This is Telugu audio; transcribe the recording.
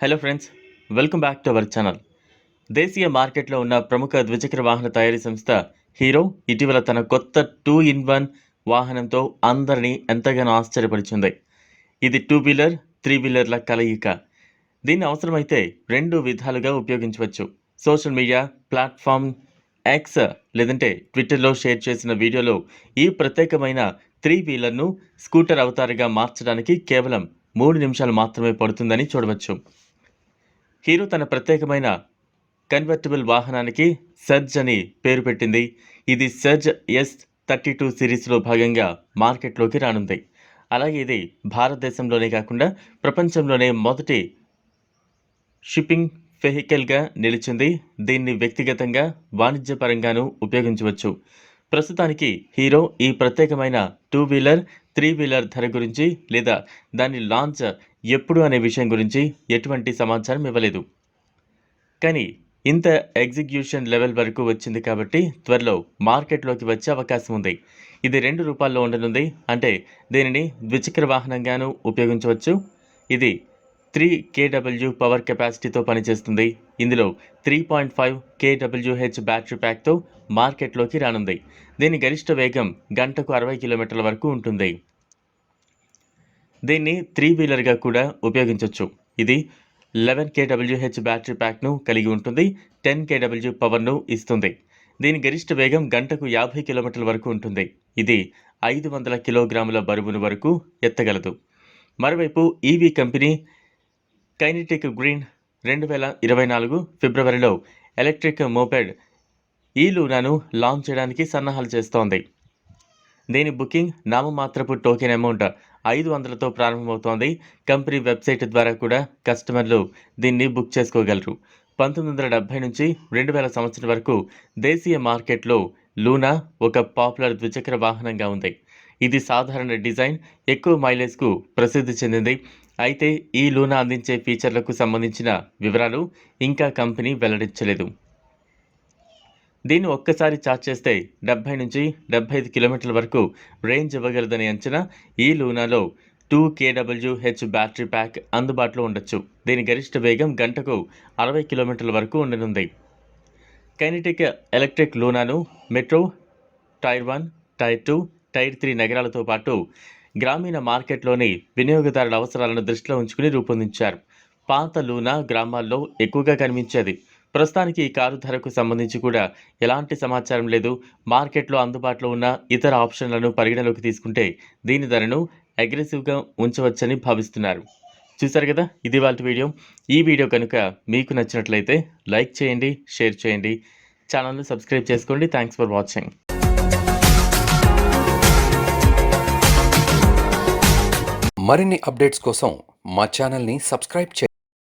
Hello friends welcome back to our channel దేశీయ మార్కెట్లో ఉన్న ప్రముఖ ద్విచక్ర వాహన తయారీ సంస్థ హీరో ఇటీవల తన కొత్త టూ ఇన్ వన్ వాహనంతో అందరినీ ఎంతగానో ఆశ్చర్యపరిచింది. ఇది టూ వీలర్ త్రీ వీలర్ల కలయిక. దీన్ని అవసరమైతే రెండు విధాలుగా ఉపయోగించవచ్చు. సోషల్ మీడియా ప్లాట్ఫామ్ ఎక్స్ లేదంటే ట్విట్టర్లో షేర్ చేసిన వీడియోలో ఈ ప్రత్యేకమైన త్రీ వీలర్ను స్కూటర్ అవతారిగా మార్చడానికి కేవలం మూడు నిమిషాలు మాత్రమే పడుతుందని చూడవచ్చు. హీరో తన ప్రత్యేకమైన కన్వర్టబుల్ వాహనానికి సర్జ్ అని పేరు పెట్టింది. ఇది సర్జ్ ఎస్ థర్టీ టూ సిరీస్లో భాగంగా మార్కెట్లోకి రానుంది. అలాగే ఇది భారతదేశంలోనే కాకుండా ప్రపంచంలోనే మొదటి షిప్పింగ్ వెహికల్గా నిలిచింది. దీన్ని వ్యక్తిగతంగా వాణిజ్యపరంగానూ ఉపయోగించవచ్చు. ప్రస్తుతానికి హీరో ఈ ప్రత్యేకమైన టూ వీలర్ త్రీ వీలర్ ధర గురించి లేదా దాని లాంచ్ ఎప్పుడు అనే విషయం గురించి ఎటువంటి సమాచారం ఇవ్వలేదు. కానీ ఇంత ఎగ్జిక్యూషన్ లెవెల్ వరకు వచ్చింది కాబట్టి త్వరలో మార్కెట్లోకి వచ్చే అవకాశం ఉంది. ఇది రెండు రూపాల్లో ఉండనుంది. అంటే దీనిని ద్విచక్ర వాహనంగాను ఉపయోగించవచ్చు. ఇది త్రీ కేడబ్ల్యూ పవర్ కెపాసిటీతో పనిచేస్తుంది. ఇందులో త్రీ పాయింట్ ఫైవ్ కేడబ్ల్యూహెచ్ బ్యాటరీ ప్యాక్తో మార్కెట్లోకి రానుంది. దీని గరిష్ట వేగం గంటకు అరవై కిలోమీటర్ల వరకు ఉంటుంది. దీన్ని త్రీ వీలర్గా కూడా ఉపయోగించవచ్చు ఇది లెవెన్ కేడబ్ల్యూహెచ్ బ్యాటరీ ప్యాక్ను కలిగి ఉంటుంది టెన్ కేడబ్ల్యూ పవర్ను ఇస్తుంది. దీని గరిష్ట వేగం గంటకు యాభై కిలోమీటర్ల వరకు ఉంటుంది. ఇది ఐదు వందల కిలోగ్రాముల బరువును వరకు ఎత్తగలదు. మరోవైపు ఈవీ కంపెనీ కైనెటిక్ గ్రీన్ రెండు వేల ఇరవై నాలుగు ఫిబ్రవరిలో ఎలక్ట్రిక్ మోపెడ్ ఈ లూనాను లాంచ్ చేయడానికి సన్నాహాలు చేస్తోంది. దీని బుకింగ్ నామమాత్రపు టోకెన్ అమౌంట్ ఐదు వందలతో ప్రారంభమవుతోంది. కంపెనీ వెబ్సైట్ ద్వారా కూడా కస్టమర్లు దీన్ని బుక్ చేసుకోగలరు. పంతొమ్మిది వందల డెబ్బై నుంచి రెండు వేల సంవత్సరం వరకు దేశీయ మార్కెట్లో లూనా ఒక పాపులర్ ద్విచక్ర వాహనంగా ఉంది. ఇది సాధారణ డిజైన్ ఎక్కువ మైలేజ్కు ప్రసిద్ధి చెందింది. అయితే ఈ లూనా అందించే ఫీచర్లకు సంబంధించిన వివరాలు ఇంకా కంపెనీ వెల్లడించలేదు. దీన్ని ఒక్కసారి ఛార్జ్ చేస్తే డెబ్బై నుంచి డెబ్బై ఐదు కిలోమీటర్ల వరకు రేంజ్ ఇవ్వగలదని అంచనా ఈ లూనాలో two KW H battery pack అందుబాటులో ఉండొచ్చు. దీని గరిష్ట వేగం గంటకు అరవై కిలోమీటర్ల వరకు ఉండనుంది. Kinetic electric లూనాను metro tier one tier two tier three నగరాలతో పాటు గ్రామీణ మార్కెట్లోని వినియోగదారుల అవసరాలను దృష్టిలో ఉంచుకుని రూపొందించారు. పాత లూనా గ్రామాల్లో ఎక్కువగా కనిపించేది ప్రస్తుతానికి ఈ కారు ధరకు సంబంధించి కూడా ఎలాంటి సమాచారం లేదు. మార్కెట్లో అందుబాటులో ఉన్న ఇతర ఆప్షన్లను పరిగణలోకి తీసుకుంటే దీని ధరను అగ్రెసివ్గా ఉంచవచ్చని భావిస్తున్నారు. చూసారు కదా? ఇది వాళ్ళ వీడియో. ఈ వీడియో కనుక మీకు నచ్చినట్లయితే లైక్ చేయండి షేర్ చేయండి. ఛానల్ను సబ్స్క్రైబ్ చేసుకోండి. Thanks for watching. మరిన్ని అప్డేట్స్ కోసం మా ఛానల్ని సబ్స్క్రైబ్ చేయండి.